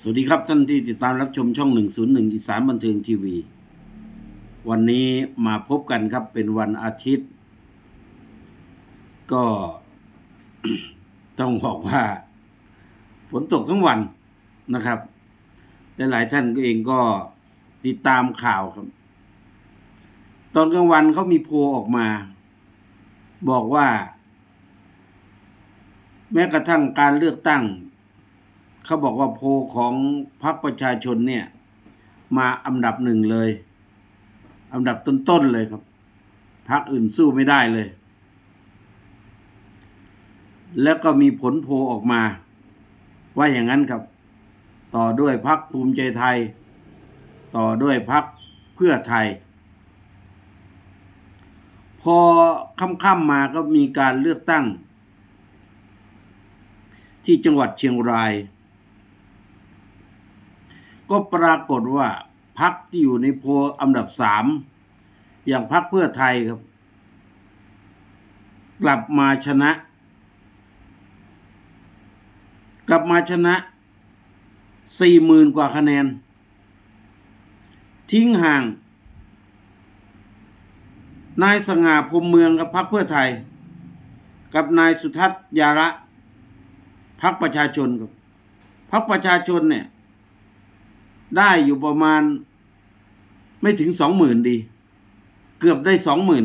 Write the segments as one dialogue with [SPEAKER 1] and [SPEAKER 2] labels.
[SPEAKER 1] สวัสดีครับท่านที่ติดตามรับชมช่อง 101 อีสานบันเทิงทีวี วันนี้มาพบกันครับเป็นวันอาทิตย์ ก็ ต้องบอกว่า ฝนตกทั้งวันนะครับและหลายท่านก็เองก็ติดตามข่าวครับ ตอนกลางวันเขามีโพลออกมา บอกว่า แม้กระทั่งการเลือกตั้ง เขาบอกว่าโพของพรรคประชาชนเนี่ย มาอันดับหนึ่งเลย อันดับต้นๆเลยครับพรรคอื่นสู้ไม่ได้เลย แล้วก็มีผลโพออกมา ว่าอย่างนั้นครับ ต่อด้วยพรรคภูมิใจไทย ต่อด้วยพรรคเพื่อไทย พอค่ำๆมาก็มีการเลือกตั้งที่จังหวัดเชียงราย ก็ปรากฏว่าพักที่อยู่ในโพลอันดับสามอย่างพักเพื่อไทยครับ กลับมาชนะ กลับมาชนะสี่หมื่นกว่าคะแนน ทิ้งห่าง นายสง่าพรมเมืองกับพักเพื่อไทย กับนายสุทัศน์ยาระพักประชาชนครับพักประชาชนเนี่ย ได้อยู่ประมาณ ไม่ถึงสองหมื่นดี เกือบได้สองหมื่น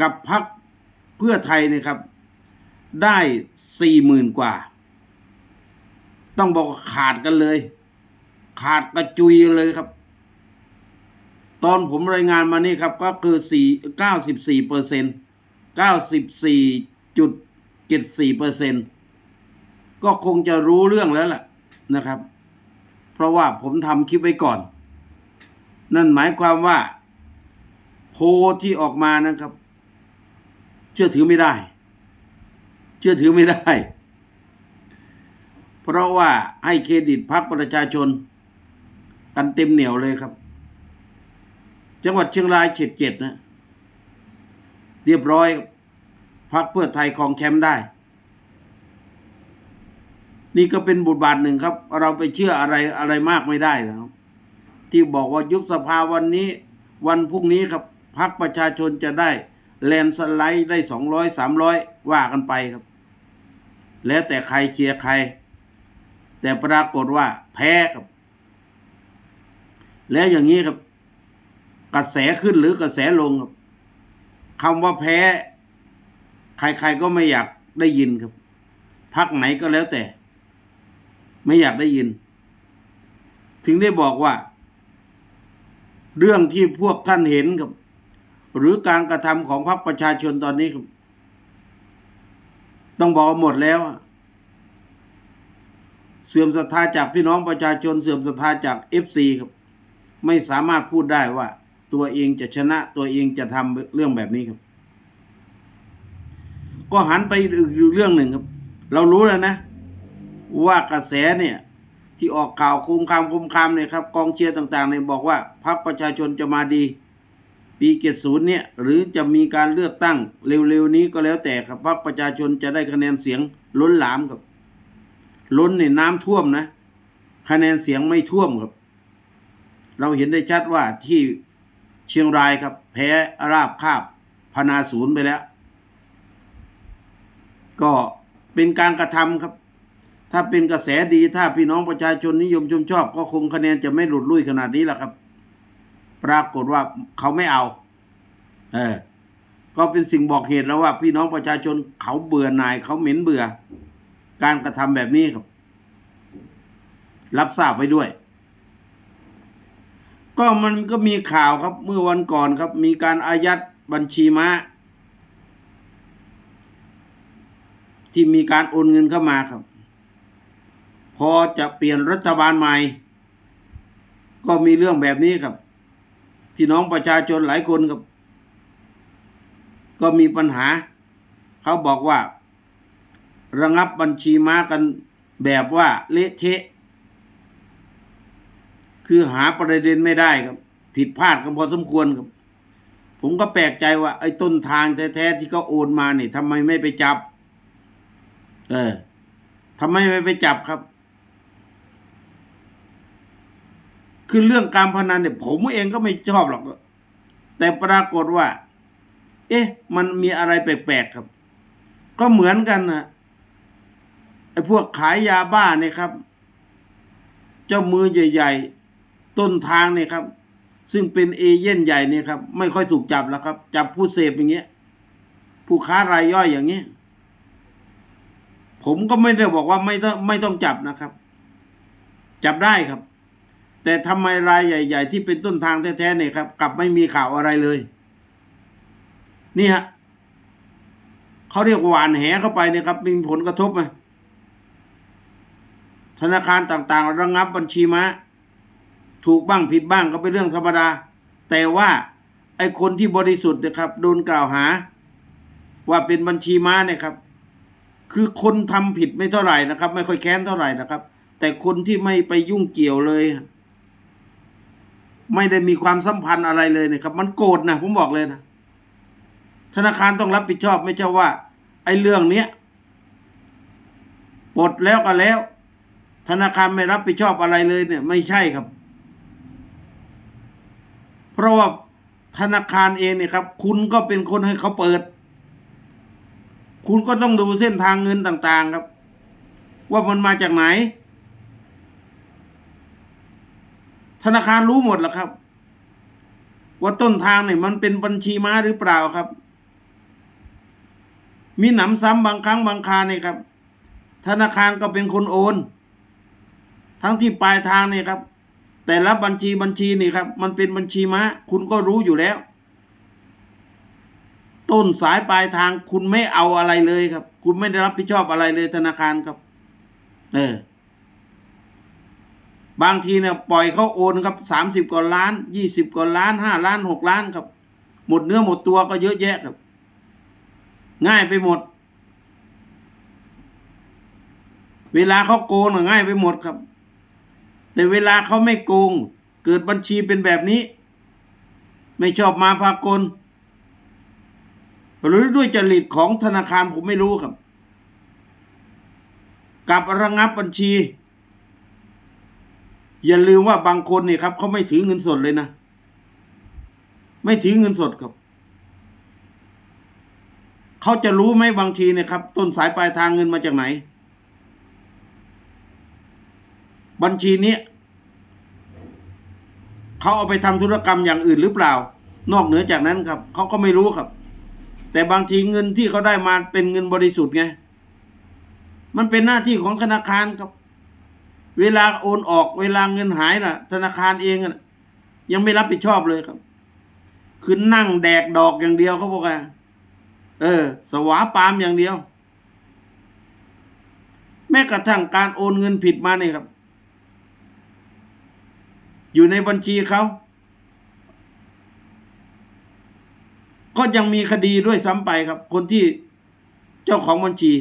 [SPEAKER 1] กับพักเพื่อไทยนะครับ ได้สี่หมื่นกว่า ต้องบอกขาดกันเลย ขาดกระจุยเลยครับ ตอนผมรายงานมานี่ครับ ก็คือสี่เก้าสิบสี่เปอร์เซ็นต์เก้าสิบสี่จุดเจ็ดสี่เปอร์เซ็นต์ก็คงจะรู้เรื่องแล้วล่ะนะครับ เพราะว่าผมทำคลิปไว้ก่อน นั่นหมายความว่า โพที่ออกมานะครับ เชื่อถือไม่ได้ เชื่อถือไม่ได้ เพราะว่าให้เครดิตพรรคประชาชน กันเต็มเหนียวเลยครับ จังหวัดเชียงรายเขตเจ็ดนะ เรียบร้อยพรรคเพื่อไทยครองแชมป์ได้ นี่ก็เป็นบทบาทหนึ่งครับ เราไปเชื่ออะไรอะไรมากไม่ได้นะครับ ที่บอกว่ายุบสภาวันนี้ วันพรุ่งนี้ครับพรรคประชาชนจะได้แลนสไลด์ได้สองร้อยสามร้อยว่ากันไปครับ แล้วแต่ใครเชียร์ใคร แต่ปรากฏว่าแพ้ครับ แล้วอย่างนี้ครับ กระแสขึ้นหรือกระแสลงครับคำว่าแพ้ ใครๆก็ไม่อยากได้ยินครับพักไหนก็แล้วแต่ ไม่อยากได้ยิน ถึงได้บอกว่า เรื่องที่พวกท่านเห็นครับ หรือการกระทำของพรรคประชาชนตอนนี้ต้องบอกหมดแล้วเสื่อมศรัทธาจากพี่น้องประชาชนเสื่อมศรัทธาจากเอฟซีครับ ไม่สามารถพูดได้ว่า ตัวเองจะชนะตัวเองจะทำเรื่องแบบนี้ครับ ก็หันไปอีกเรื่องหนึ่งครับ เรารู้แล้วนะ ว่ากระแสเนี่ยที่ออกข่าวคุมคามคุมคามเนี่ยครับกองเชียร์ต่างๆเนี่ยบอกว่าพรรคประชาชนจะมาดี ปีเกศูนย์เนี่ยหรือจะมีการเลือกตั้งเร็วๆนี้ก็แล้วแต่ครับพรรคประชาชนจะได้คะแนนเสียงล้นหลามครับ ล้นเนี่ยน้ำท่วมนะ คะแนนเสียงไม่ท่วมครับ เราเห็นได้ชัดว่าที่เชียงรายครับ แพ้ราบคาบพนาศูนย์ไปแล้ว ก็เป็นการกระทำครับ ถ้าเป็นกระแสดีถ้าพี่น้องประชาชนนิยมชมชอบ ก็คงคะแนนจะไม่หลุดลุ่ยขนาดนี้แหละครับ ปรากฏว่าเขาไม่เอา เออ ก็เป็นสิ่งบอกเหตุแล้วว่า พี่น้องประชาชนเขาเบื่อหน่ายเขาเหม็นเบื่อ การกระทำแบบนี้ครับ รับทราบไว้ด้วย ก็มันก็มีข่าวครับ เมื่อวันก่อนครับ มีการอายัดบัญชีม้าที่มีการโอนเงินเข้ามาครับ พอจะเปลี่ยนรัฐบาลใหม่ ก็มีเรื่องแบบนี้ครับ พี่น้องประชาชนหลายคนครับ ก็มีปัญหา เขาบอกว่า ระงับบัญชีม้ากันแบบว่าเละเทะ คือหาประเด็นไม่ได้ครับ ผิดพลาดกันพอสมควรครับ ผมก็แปลกใจว่า ไอ้ต้นทางแท้ๆที่เขาโอนมาเนี่ยทำไมไม่ไปจับ เออทำไมไม่ไปจับครับ คือเรื่องการพนันเนี่ยผมเองก็ไม่ชอบหรอก แต่ปรากฏว่า เอ๊ะ มันมีอะไรแปลกๆครับ ก็เหมือนกันนะไอ้พวกขายยาบ้าเนี่ยครับ เจ้ามือใหญ่ๆ ต้นทางเนี่ยครับ ซึ่งเป็นเอเย่นใหญ่เนี่ยครับ ไม่ค่อยถูกจับแล้วครับ จับผู้เสพอย่างเงี้ย ผู้ค้ารายย่อยอย่างเงี้ยผมก็ไม่ได้บอกว่าไม่ต้องไม่ต้องจับนะครับ จับได้ครับ แต่ทำไมรายใหญ่ ๆ ที่เป็นต้นทางแท้ๆเนี่ยครับ กลับไม่มีข่าวอะไรเลยนี่ฮะเขาเรียกหวานแหเข้าไปเนี่ยครับมีผลกระทบไหมธนาคารต่างๆ ระงับบัญชีม้าถูกบ้างผิดบ้างก็เป็นเรื่องธรรมดา แต่ว่าไอ้คนที่บริสุทธิ์นะครับ โดนกล่าวหา ว่าเป็นบัญชีม้าเนี่ยครับ คือคนทำผิดไม่เท่าไหร่นะครับ ไม่ค่อยแค้นเท่าไหร่นะครับ แต่คนที่ไม่ไปยุ่งเกี่ยวเลย ไม่ได้มีความสัมพันธ์อะไรเลยนะครับ มันโกรธนะผมบอกเลยนะธนาคารต้องรับผิดชอบไม่ใช่ว่า ไอ้เรื่องเนี้ยปลดแล้วก็แล้ว ธนาคารไม่รับผิดชอบอะไรเลยเนี่ย ไม่ใช่ครับ เพราะว่าธนาคารเองเนี่ยครับ คุณก็เป็นคนให้เขาเปิด คุณก็ต้องดูเส้นทางเงินต่าง ๆ ครับ ว่ามันมาจากไหน ธนาคารรู้หมดแล้วครับ ว่าต้นทางเนี่ยมันเป็นบัญชีม้าหรือเปล่าครับ มีหนำซ้ำบางครั้งบางคาเนี่ยครับ ธนาคารก็เป็นคนโอน ทั้งที่ปลายทางเนี่ยครับ แต่ละบัญชีบัญชีนี่ครับ มันเป็นบัญชีม้า คุณก็รู้อยู่แล้ว ต้นสายปลายทางคุณไม่เอาอะไรเลยครับ คุณไม่ได้รับผิดชอบอะไรเลยธนาคารครับ เออ บางทีเนี่ยปล่อยเขาโอนครับสามสิบกว่าล้านยี่สิบกว่าล้านห้าล้านหกล้านครับ หมดเนื้อหมดตัวก็เยอะแยะครับ ง่ายไปหมด เวลาเขาโกงง่ายไปหมดครับ แต่เวลาเขาไม่โกง เกิดบัญชีเป็นแบบนี้ ไม่ชอบมาพากลหรือด้วยจริตของธนาคารผมไม่รู้ครับ กับระงับบัญชี อย่าลืมว่าบางคนเนี่ยครับเขาไม่ถือเงินสดเลยนะ ไม่ถือเงินสดครับเขาจะรู้ไหมบางทีเนี่ยครับ ต้นสายปลายทางเงินมาจากไหน บัญชีนี้เขาเอาไปทำธุรกรรมอย่างอื่นหรือเปล่า นอกเหนือจากนั้นครับเขาก็ไม่รู้ครับ แต่บางทีเงินที่เขาได้มาเป็นเงินบริสุทธิ์ไงมันเป็นหน้าที่ของธนาคารครับ เวลาโอนออกเวลาเงินหายน่ะ ธนาคารเองน่ะ ยังไม่รับผิดชอบเลยครับ คือนั่งแดกดอกอย่างเดียวเขาบอกว่าเออ สวาปามอย่างเดียว แม้กระทั่งการโอนเงินผิดมาเนี่ยครับ อยู่ในบัญชีเขาก็ยังมีคดีด้วยซ้ำไปครับ คนที่เจ้าของบัญชี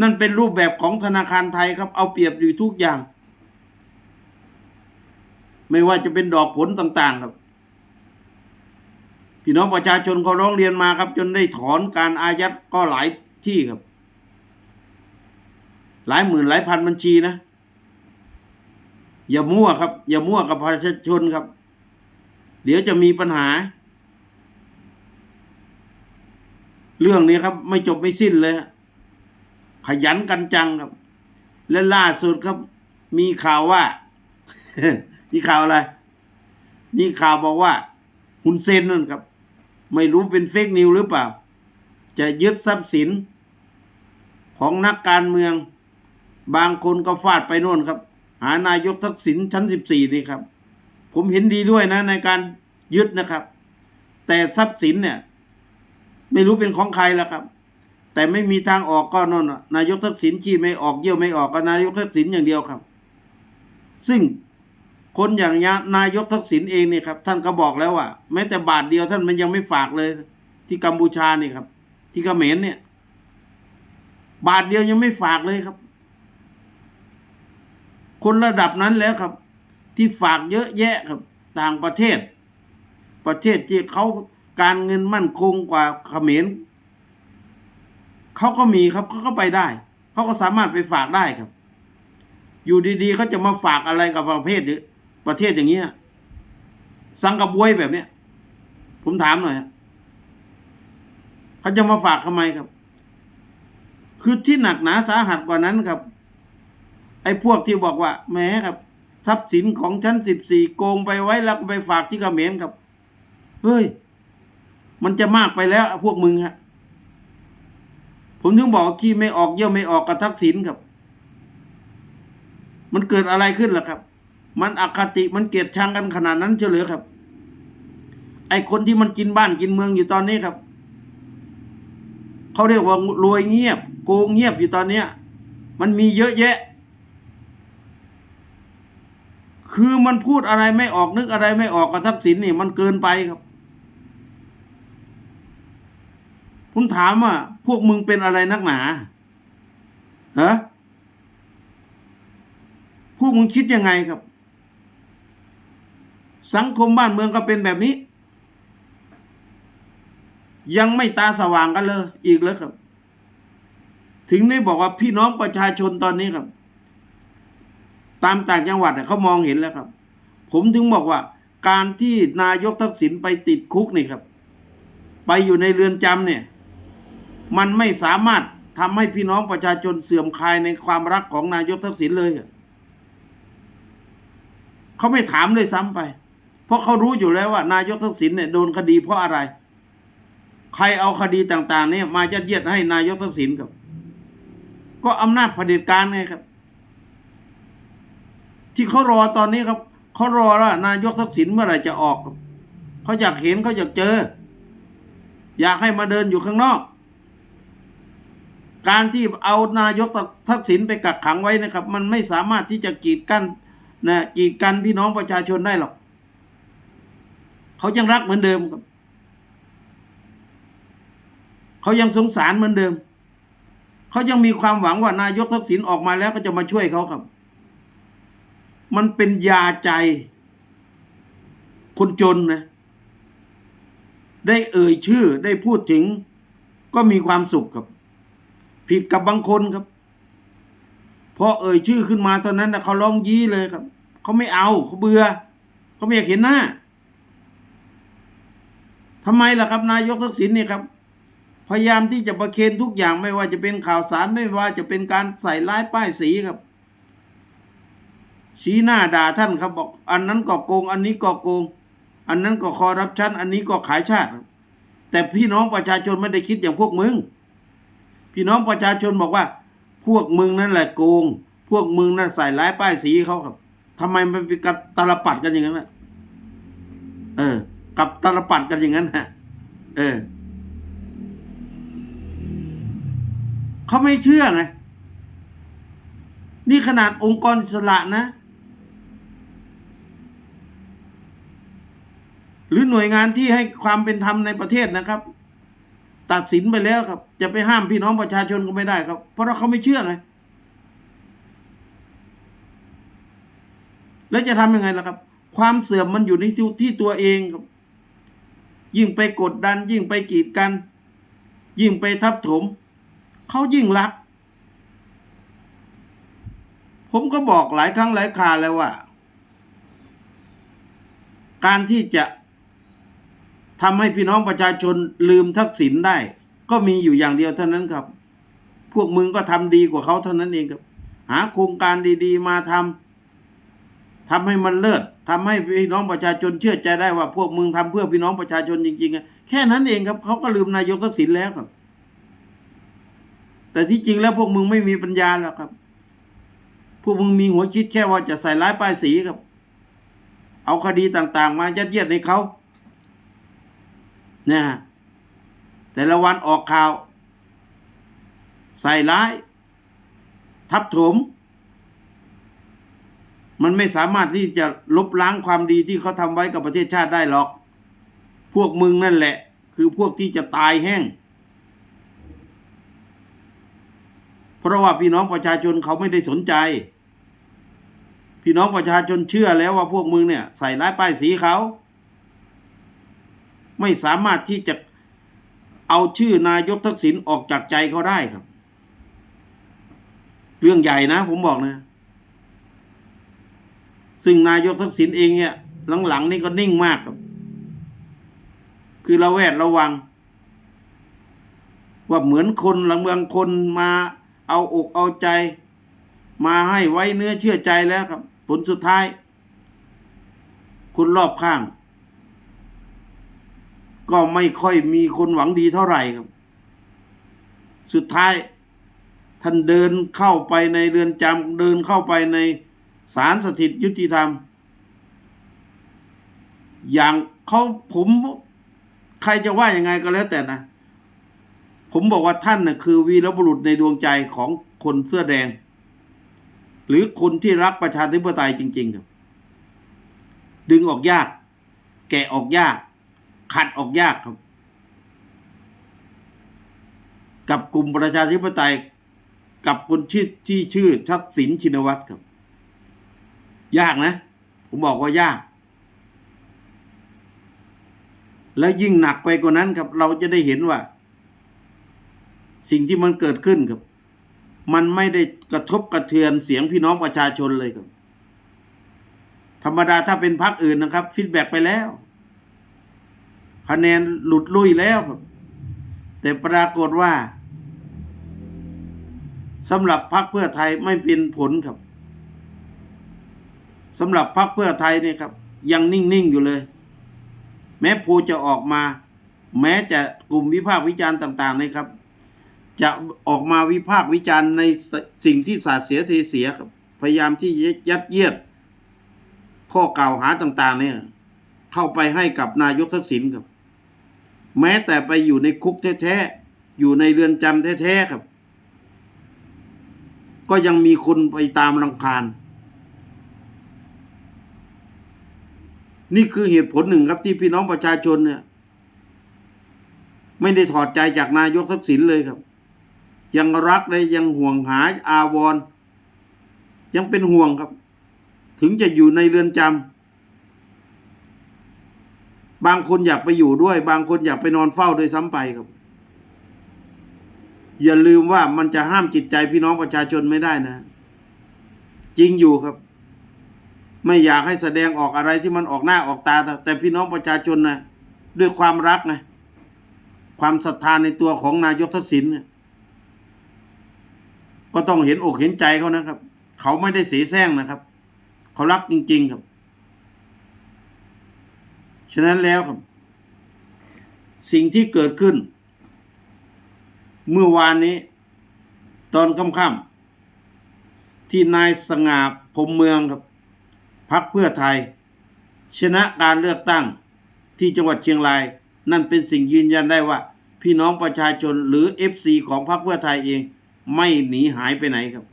[SPEAKER 1] นั่นเป็นรูปแบบของธนาคารไทยครับ เอาเปรียบอยู่ทุกอย่าง ไม่ว่าจะเป็นดอกผลต่าง ๆ ครับ พี่น้องประชาชนเขาร้องเรียนมาครับ จนได้ถอนการอายัดก็หลายที่ครับ หลายหมื่นหลายพันบัญชีนะ อย่ามั่วครับ อย่ามั่วกับประชาชนครับ เดี๋ยวจะมีปัญหา เรื่องนี้ครับ ไม่จบไม่สิ้นเลย ขยันกันจังครับ และล่าสุดครับ มีข่าวว่า มีข่าวอะไร มีข่าวบอกว่าคุณเซนนั่นครับ ไม่รู้เป็นเฟกนิวหรือเปล่า จะยึดทรัพย์สิน ของนักการเมือง บางคนก็ฟาดไปโน่นครับ หานายกทักษิณชั้นสิบสี่นี่ครับ ผมเห็นดีด้วยนะ ในการยึดนะครับ แต่ทรัพย์สินเนี่ย ไม่รู้เป็นของใครแล้วครับ แต่ไม่มีทางออกก็นนน่ะนายกทักษิณขี้ไม่ออกเยี่ยวไม่ออกก็นายกทักษิณอย่างเดียวครับ ซึ่งคนอย่างนายกทักษิณเองเนี่ยครับ ท่านก็บอกแล้วว่าแม้แต่บาทเดียวท่านมันยังไม่ฝากเลย ที่กัมพูชานี่ครับ ที่เขมรเนี่ย บาทเดียวยังไม่ฝากเลยครับ คนระดับนั้นแล้วครับ ที่ฝากเยอะแยะครับ ต่างประเทศ ประเทศที่เขาการเงินมั่นคงกว่าเขมร เขาก็มีครับเขาก็ไปได้เขาก็สามารถไปฝากได้ครับ อยู่ดีๆเขาจะมาฝากอะไรกับประเภทนี้ประเทศอย่างเงี้ยสังกับบวยแบบเนี้ยผมถามหน่อยเขาจะมาฝากทำไมครับ คือที่หนักหนาสาหัสกว่านั้นครับ ไอ้พวกที่บอกว่าแหมครับ ทรัพย์สินของชั้นสิบสี่โกงไปไว้แล้วไปฝากที่เขมรครับ เฮ้ย มันจะมากไปแล้วพวกมึงฮะ ผมถึงบอกว่าขี้ไม่ออกเยี่ยวไม่ออกกับทักษิณครับ มันเกิดอะไรขึ้นล่ะครับ มันอคติมันเกลียดชังกันขนาดนั้นเฉลือครับ ไอคนที่มันกินบ้านกินเมืองอยู่ตอนนี้ครับเขาเรียกว่ารวยเงียบ โกงเงียบอยู่ตอนเนี้ย มันมีเยอะแยะ คือมันพูดอะไรไม่ออกนึกอะไรไม่ออกกับทักษิณนี่ มันเกินไปครับ ผมถามว่า พวกมึงเป็นอะไรนักหนาฮะพวกมึงคิดยังไงครับ สังคมบ้านเมืองก็เป็นแบบนี้ ยังไม่ตาสว่างกันเลย อีกแล้วครับ ถึงได้บอกว่าพี่น้องประชาชนตอนนี้ครับ ตามต่างจังหวัดเนี่ยเขามองเห็นแล้วครับ ผมถึงบอกว่า การที่นายกทักษิณไปติดคุกนี่ครับ ไปอยู่ในเรือนจำเนี่ย มันไม่สามารถทำให้พี่น้องประชาชนเสื่อมคลายในความรักของนายกทักษิณเลยเขาไม่ถามเลยซ้ำไป เพราะเขารู้อยู่แล้วว่า นายกทักษิณเนี่ยโดนคดีเพราะอะไร ใครเอาคดีต่าง ๆ เนี่ยมายัดเยียดให้นายกทักษิณครับ ก็อำนาจเผด็จการไงครับ ที่เขารอตอนนี้ครับเขารอว่านายกทักษิณเมื่อไหร่จะออกเขาอยากเห็นเขาอยากเจอ อยากให้มาเดินอยู่ข้างนอก การที่เอานายกทักษิณไปกักขังไว้นะครับ มันไม่สามารถที่จะกีดกั้นนะกีดกันพี่น้องประชาชนได้หรอก เขายังรักเหมือนเดิมครับ เขายังสงสารเหมือนเดิม เขายังมีความหวังว่านายกทักษิณออกมาแล้วก็จะมาช่วยเขาครับ มันเป็นยาใจ คนจนนะ ได้เอ่ยชื่อได้พูดถึง ก็มีความสุขครับ ผิดกับบางคนครับพอเอ่ยชื่อขึ้นมาตอนนั้นนะเขาร้องยี้เลยครับเขาไม่เอาเขาเบื่อเขาไม่อยากเห็นหน้าทำไมล่ะครับ นายกทักษิณเนี่ยครับ พยายามที่จะประเคนทุกอย่างไม่ว่าจะเป็นข่าวสารไม่ว่าจะเป็นการใส่ร้ายป้ายสีครับชี้หน้าด่าท่านครับบอก อันนั้นก็โกง อันนี้ก็โกง อันนั้นก็คอรับชันอันนี้ก็ขายชาติ แต่พี่น้องประชาชนไม่ได้คิดอย่างพวกมึง พี่น้องประชาชนบอกว่า พวกมึงนั่นแหละโกง พวกมึงนั่นใส่ร้ายป้ายสีเขาครับทำไมมันเป็นกับตาลปัดกันอย่างนั้นล่ะเออ กับตาลปัดกันอย่างนั้นฮะเออเขาไม่เชื่อไงนี่ขนาดองค์กรอิสระนะ หรือหน่วยงานที่ให้ความเป็นธรรมในประเทศนะครับ ตัดสินไปแล้วครับ จะไปห้ามพี่น้องประชาชนก็ไม่ได้ครับ เพราะว่าเขาไม่เชื่อไงแล้วจะทำยังไงล่ะครับ ความเสื่อมมันอยู่ในที่ตัวเองครับ ยิ่งไปกดดัน ยิ่งไปกีดกัน ยิ่งไปทับถมเขายิ่งรัก ผมก็บอกหลายครั้งหลายคราแล้วว่า การที่จะ ทำให้พี่น้องประชาชนลืมทักษิณได้ ก็มีอยู่อย่างเดียวเท่านั้นครับ พวกมึงก็ทำดีกว่าเขาเท่านั้นเองครับ หาโครงการดีๆ มาทำทำให้มันเลิศทำให้พี่น้องประชาชนเชื่อใจได้ว่า พวกมึงทำเพื่อพี่น้องประชาชนจริงๆแค่นั้นเองครับเขาก็ลืมนายกทักษิณแล้วครับ แต่ที่จริงแล้วพวกมึงไม่มีปัญญาหรอกครับ พวกมึงมีหัวคิดแค่ว่าจะใส่ร้ายป้ายสีครับ เอาคดีต่างๆ มายัดเยียดในเขา เนี่ยแต่ละวันออกข่าว ใส่ร้าย ทับถม มันไม่สามารถที่จะลบล้างความดีที่เขาทำไว้กับประเทศชาติได้หรอก พวกมึงนั่นแหละ คือพวกที่จะตายแห้ง เพราะว่าพี่น้องประชาชนเขาไม่ได้สนใจ พี่น้องประชาชนเชื่อแล้วว่าพวกมึงเนี่ย ใส่ร้ายป้ายสีเขา ไม่สามารถที่จะเอาชื่อนายกทักษิณออกจากใจเขาได้ครับ เรื่องใหญ่นะ ผมบอกนะ ซึ่งนายกทักษิณเองเนี่ย หลังๆนี่ก็นิ่งมากครับ คือระแวดระวัง ว่าเหมือนคนหลังเมืองคนมาเอาอกเอาใจ มาให้ไว้เนื้อเชื่อใจแล้วครับ ผลสุดท้ายคนรอบข้าง ก็ไม่ค่อยมีคนหวังดีเท่าไหร่ครับ สุดท้าย ท่านเดินเข้าไปในเรือนจำเดินเข้าไปในศาลสถิตยุติธรรม อย่างเขาผมใครจะว่ายังไงก็แล้วแต่นะ ผมบอกว่าท่านนะ่ะคือวีรบุรุษในดวงใจของคนเสื้อแดง หรือคนที่รักประชาธิปไตยจริง ๆ ครับ ดึงออกยาก แกะออกยาก ขัดออกยากครับ กับกลุ่มประชาธิปไตย กับคนชื่อที่ชื่อทักษิณชินวัตรครับ ยากนะ ผมบอกว่ายาก แล้วยิ่งหนักไปกว่านั้นครับ เราจะได้เห็นว่า สิ่งที่มันเกิดขึ้นครับ มันไม่ได้กระทบกระเทือนเสียงพี่น้องประชาชนเลยครับ ธรรมดาถ้าเป็นพรรคอื่นนะครับฟีดแบ็กไปแล้ว คะแนนหลุดลุยแล้วครับ แต่ปรากฏว่าสำหรับพรรคเพื่อไทยไม่เป็นผลครับสำหรับพรรคเพื่อไทยเนี่ยครับ ยังนิ่ง ๆ อยู่เลย แม้โพลจะออกมา แม้จะกลุ่มวิพากษ์วิจารณ์ต่างๆนะครับ จะออกมาวิพากษ์วิจารณ์ในสิ่งที่สาเสียเทเสียครับ พยายามที่ยัดเยียด ข้อกล่าวหาต่าง ๆ เนี่ย เข้าไปให้กับนายกทักษิณครับ แม้แต่ไปอยู่ในคุกแท้ๆอยู่ในเรือนจำแท้ๆครับ ก็ยังมีคนไปตามรังคาญ นี่คือเหตุผลหนึ่งครับที่พี่น้องประชาชนเนี่ย ไม่ได้ถอดใจจากนายกทักษิณเลยครับ ยังรักเลยยังห่วงหาอาวร ยังเป็นห่วงครับ ถึงจะอยู่ในเรือนจำ บางคนอยากไปอยู่ด้วย บางคนอยากไปนอนเฝ้าโดยซ้ำไปครับ อย่าลืมว่ามันจะห้ามจิตใจพี่น้องประชาชนไม่ได้นะ จริงอยู่ครับ ไม่อยากให้แสดงออกอะไรที่มันออกหน้าออกตา แต่พี่น้องประชาชนนะด้วยความรักนะความศรัทธาในตัวของนายกทักษิณนี่ยก็ต้องเห็นอกเห็นใจเขานะครับ เขาไม่ได้เสียแซงนะครับ เขารักจริง ๆ ครับ ฉะนั้นแล้วครับสิ่งที่เกิดขึ้น เมื่อวานนี้ ตอนค่ำๆที่นายสง่าพมเมืองครับพักเพื่อไทย ชนะการเลือกตั้งที่จังหวัดเชียงราย นั่นเป็นสิ่งยืนยันได้ว่า พี่น้องประชาชนหรือ FC ของพรรคเพื่อไทยเอง ไม่หนีหายไปไหนครับ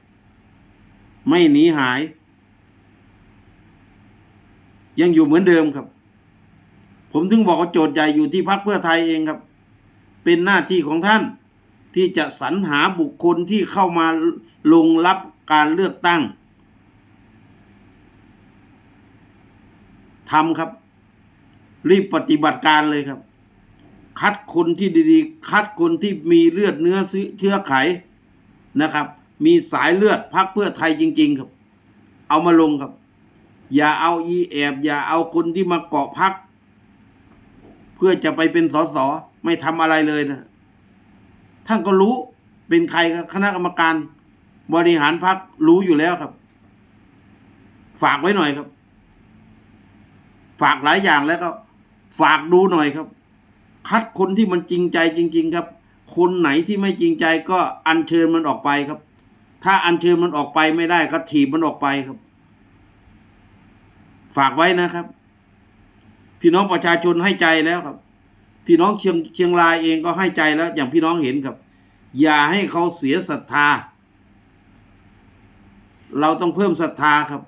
[SPEAKER 1] ไม่หนีหาย ยังอยู่เหมือนเดิมครับ ผมถึงบอกว่าโจทย์ใหญ่อยู่ที่พรรคเพื่อไทยเองครับ เป็นหน้าที่ของท่าน ที่จะสรรหาบุคคลที่เข้ามาลงรับการเลือกตั้งทำครับ รีบปฏิบัติการเลยครับ คัดคนที่ดีๆ คัดคนที่มีเลือดเนื้อเชื้อไขนะครับ มีสายเลือดพักเพื่อไทยจริง ๆ ครับ เอามาลงครับ อย่าเอาอีแอบ อย่าเอาคนที่มาเกาะพัก เพื่อจะไปเป็นสสไม่ทำอะไรเลยนะท่านก็รู้เป็นใครครับคณะกรรมการบริหารพักรู้อยู่แล้วครับ ฝากไว้หน่อยครับ ฝากหลายอย่างแล้วก็ ฝากดูหน่อยครับ คัดคนที่มันจริงใจจริง ๆ ครับ คนไหนที่ไม่จริงใจก็อัญเชิญมันออกไปครับ ถ้าอัญเชิญมันออกไปไม่ได้ก็ถีบมันออกไปครับ ฝากไว้นะครับ พี่น้องประชาชนให้ใจแล้วครับ พี่น้องเชียงเชียงรายเองก็ให้ใจแล้ว อย่างพี่น้องเห็นครับ อย่าให้เขาเสียศรัทธา เราต้องเพิ่มศรัทธาครับ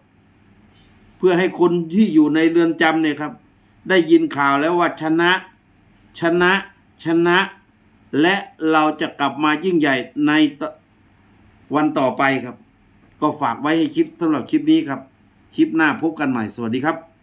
[SPEAKER 1] เพื่อให้คนที่อยู่ในเรือนจำเนี่ยครับ ได้ยินข่าวแล้วว่าชนะ ชนะ ชนะ และเราจะกลับมายิ่งใหญ่ในวันต่อไปครับ ก็ฝากไว้ให้คิดสำหรับคลิปนี้ครับ คลิปหน้าพบกันใหม่สวัสดีครับ